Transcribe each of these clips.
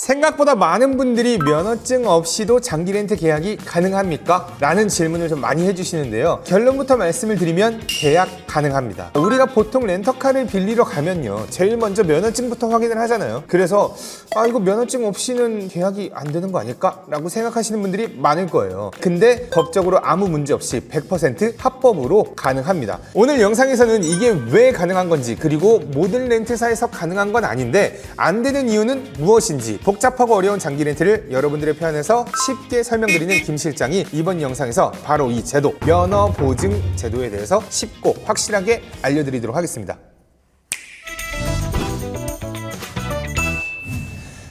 생각보다 많은 분들이 면허증 없이도 장기 렌트 계약이 가능합니까? 라는 질문을 좀 많이 해주시는데요. 결론부터 말씀을 드리면 계약 가능합니다. 우리가 보통 렌터카를 빌리러 가면요. 제일 먼저 면허증부터 확인을 하잖아요. 그래서 아 이거 면허증 없이는 계약이 안 되는 거 아닐까? 라고 생각하시는 분들이 많을 거예요. 근데 법적으로 아무 문제 없이 100% 합법으로 가능합니다. 오늘 영상에서는 이게 왜 가능한 건지 그리고 모든 렌트사에서 가능한 건 아닌데 안 되는 이유는 무엇인지 복잡하고 어려운 장기 렌트를 여러분들의 편에서 쉽게 설명드리는 김 실장이 이번 영상에서 바로 이 제도 면허 보증 제도에 대해서 쉽고 확실하게 알려드리도록 하겠습니다.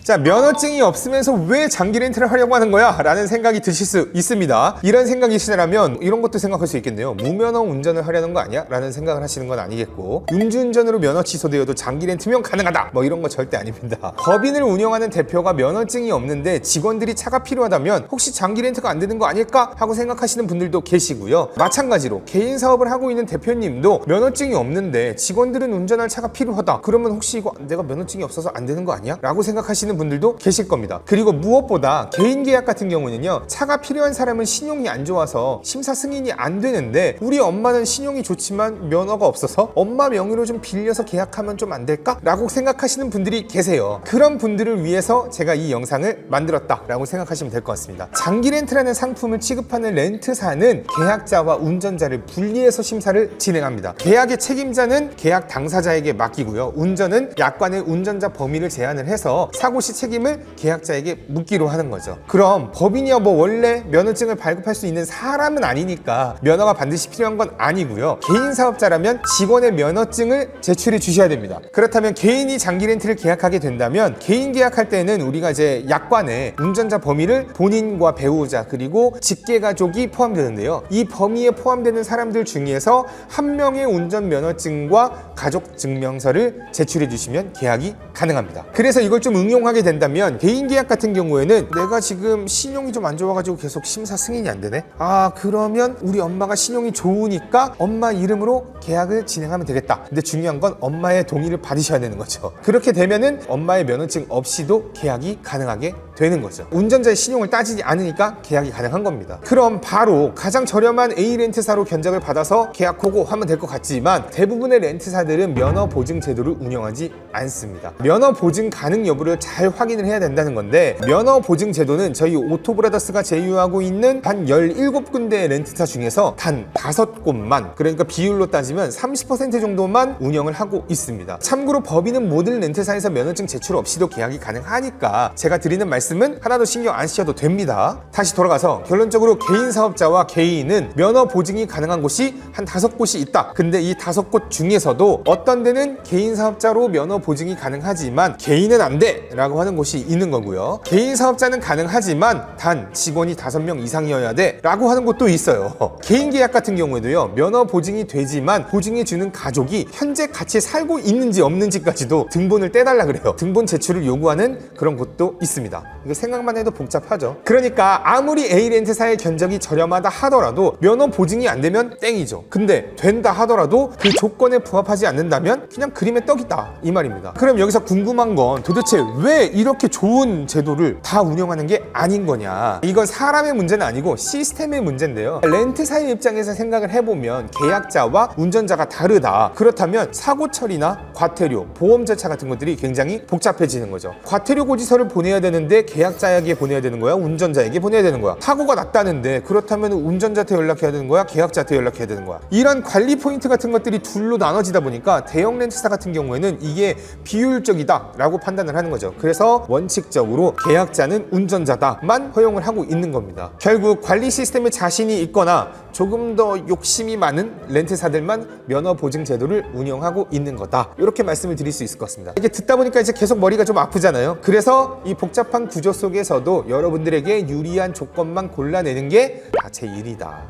자, 면허증이 없으면서 왜 장기 렌트를 하려고 하는 거야? 라는 생각이 드실 수 있습니다. 이런 생각이시라면 이런 것도 생각할 수 있겠네요. 무면허 운전을 하려는 거 아니야? 라는 생각을 하시는 건 아니겠고 음주운전으로 면허 취소되어도 장기 렌트면 가능하다. 뭐 이런 거 절대 아닙니다. 법인을 운영하는 대표가 면허증이 없는데 직원들이 차가 필요하다면 혹시 장기 렌트가 안 되는 거 아닐까? 하고 생각하시는 분들도 계시고요. 마찬가지로 개인 사업을 하고 있는 대표님도 면허증이 없는데 직원들은 운전할 차가 필요하다. 그러면 혹시 이거 내가 면허증이 없어서 안 되는 거 아니야? 라고 생각하시는 분들도 계실 겁니다. 그리고 무엇보다 개인 계약 같은 경우는요. 차가 필요한 사람은 신용이 안 좋아서 심사 승인이 안 되는데 우리 엄마는 신용이 좋지만 면허가 없어서 엄마 명의로 좀 빌려서 계약하면 좀 안 될까? 라고 생각하시는 분들이 계세요. 그런 분들을 위해서 제가 이 영상을 만들었다 라고 생각하시면 될 것 같습니다. 장기 렌트라는 상품을 취급하는 렌트사는 계약자와 운전자를 분리해서 심사를 진행합니다. 계약의 책임자는 계약 당사자에게 맡기고요. 운전은 약관의 운전자 범위를 제한을 해서 사고 시 책임을 계약자에게 묻기로 하는 거죠. 그럼 법인이야 뭐 원래 면허증을 발급할 수 있는 사람은 아니니까 면허가 반드시 필요한 건 아니고요. 개인 사업자라면 직원의 면허증을 제출해 주셔야 됩니다. 그렇다면 개인이 장기 렌트를 계약하게 된다면 개인 계약할 때는 우리가 이제 약관에 운전자 범위를 본인과 배우자 그리고 직계 가족이 포함되는데요. 이 범위에 포함되는 사람들 중에서 한 명의 운전 면허증과 가족 증명서를 제출해 주시면 계약이 가능합니다. 그래서 이걸 좀 응용하 게 된다면 개인 계약 같은 경우에는 내가 지금 신용이 좀 안 좋아가지고 계속 심사 승인이 안 되네. 아 그러면 우리 엄마가 신용이 좋으니까 엄마 이름으로 계약을 진행하면 되겠다. 근데 중요한 건 엄마의 동의를 받으셔야 되는 거죠. 그렇게 되면은 엄마의 면허증 없이도 계약이 가능하게 되는 거죠. 운전자의 신용을 따지지 않으니까 계약이 가능한 겁니다. 그럼 바로 가장 저렴한 A 렌트사로 견적을 받아서 계약 고고 하면 될 것 같지만 대부분의 렌트사들은 면허 보증 제도를 운영하지 않습니다. 면허 보증 가능 여부를 잘 확인을 해야 된다는 건데 면허 보증 제도는 저희 오토브라더스가 제휴하고 있는 한 17군데의 렌트사 중에서 단 5곳만 그러니까 비율로 따지면 30% 정도만 운영을 하고 있습니다. 참고로 법인은 모든 렌트사에서 면허증 제출 없이도 계약이 가능하니까 제가 드리는 말씀 은 하나도 신경 안 쓰셔도 됩니다. 다시 돌아가서 결론적으로 개인 사업자와 개인은 면허 보증이 가능한 곳이 한 다섯 곳이 있다. 근데 이 다섯 곳 중에서도 어떤 데는 개인 사업자로 면허 보증이 가능하지만 개인은 안 돼! 라고 하는 곳이 있는 거고요. 개인 사업자는 가능하지만 단 직원이 다섯 명 이상이어야 돼! 라고 하는 곳도 있어요. 개인 계약 같은 경우에도요. 면허 보증이 되지만 보증해 주는 가족이 현재 같이 살고 있는지 없는지까지도 등본을 떼달라 그래요. 등본 제출을 요구하는 그런 곳도 있습니다. 이거 생각만 해도 복잡하죠. 그러니까 아무리 A 렌트사의 견적이 저렴하다 하더라도 면허 보증이 안 되면 땡이죠. 근데 된다 하더라도 그 조건에 부합하지 않는다면 그냥 그림의 떡이다 이 말입니다. 그럼 여기서 궁금한 건 도대체 왜 이렇게 좋은 제도를 다 운영하는 게 아닌 거냐? 이건 사람의 문제는 아니고 시스템의 문제인데요. 렌트사의 입장에서 생각을 해보면 계약자와 운전자가 다르다. 그렇다면 사고 처리나 과태료, 보험 절차 같은 것들이 굉장히 복잡해지는 거죠. 과태료 고지서를 보내야 되는데 계약자에게 보내야 되는 거야? 운전자에게 보내야 되는 거야? 사고가 났다는데 그렇다면 운전자한테 연락해야 되는 거야? 계약자한테 연락해야 되는 거야? 이런 관리 포인트 같은 것들이 둘로 나눠지다 보니까 대형 렌트사 같은 경우에는 이게 비효율적이다라고 판단을 하는 거죠. 그래서 원칙적으로 계약자는 운전자다만 허용을 하고 있는 겁니다. 결국 관리 시스템에 자신이 있거나 조금 더 욕심이 많은 렌트사들만 면허 보증 제도를 운영하고 있는 거다. 이렇게 말씀을 드릴 수 있을 것 같습니다. 이게 듣다 보니까 이제 계속 머리가 좀 아프잖아요. 그래서 이 복잡한 구조 속에서도 여러분들에게 유리한 조건만 골라내는 게 다 제 일이다.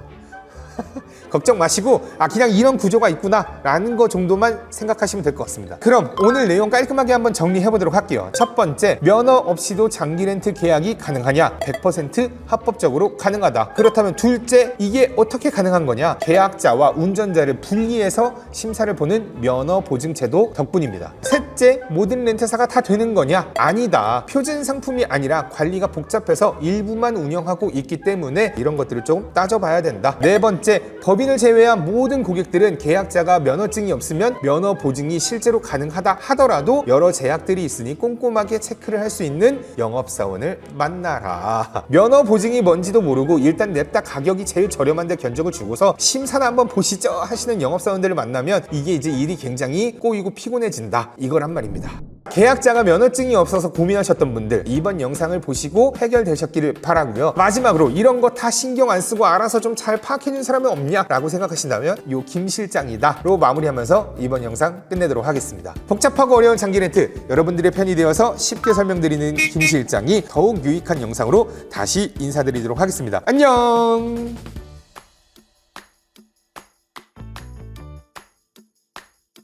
걱정 마시고 아 그냥 이런 구조가 있구나 라는 거 정도만 생각하시면 될 것 같습니다. 그럼 오늘 내용 깔끔하게 한번 정리해 보도록 할게요. 첫 번째 면허 없이도 장기 렌트 계약이 가능하냐? 100% 합법적으로 가능하다. 그렇다면 둘째 이게 어떻게 가능한 거냐? 계약자와 운전자를 분리해서 심사를 보는 면허 보증 제도 덕분입니다. 셋 째 번째, 모든 렌트사가 다 되는 거냐? 아니다. 표준 상품이 아니라 관리가 복잡해서 일부만 운영하고 있기 때문에 이런 것들을 좀 따져봐야 된다. 네 번째, 법인을 제외한 모든 고객들은 계약자가 면허증이 없으면 면허 보증이 실제로 가능하다 하더라도 여러 제약들이 있으니 꼼꼼하게 체크를 할 수 있는 영업사원을 만나라. 면허 보증이 뭔지도 모르고 일단 냅다 가격이 제일 저렴한데 견적을 주고서 심사나 한번 보시죠 하시는 영업사원들을 만나면 이게 이제 일이 굉장히 꼬이고 피곤해진다. 이거 란 말입니다. 계약자가 면허증이 없어서 고민하셨던 분들 이번 영상을 보시고 해결되셨기를 바라고요. 마지막으로 이런 거 다 신경 안 쓰고 알아서 좀 잘 파악해준 사람이 없냐 라고 생각하신다면 요 김 실장이다 로 마무리하면서 이번 영상 끝내도록 하겠습니다. 복잡하고 어려운 장기 렌트 여러분들의 편이 되어서 쉽게 설명드리는 김 실장이 더욱 유익한 영상으로 다시 인사드리도록 하겠습니다. 안녕.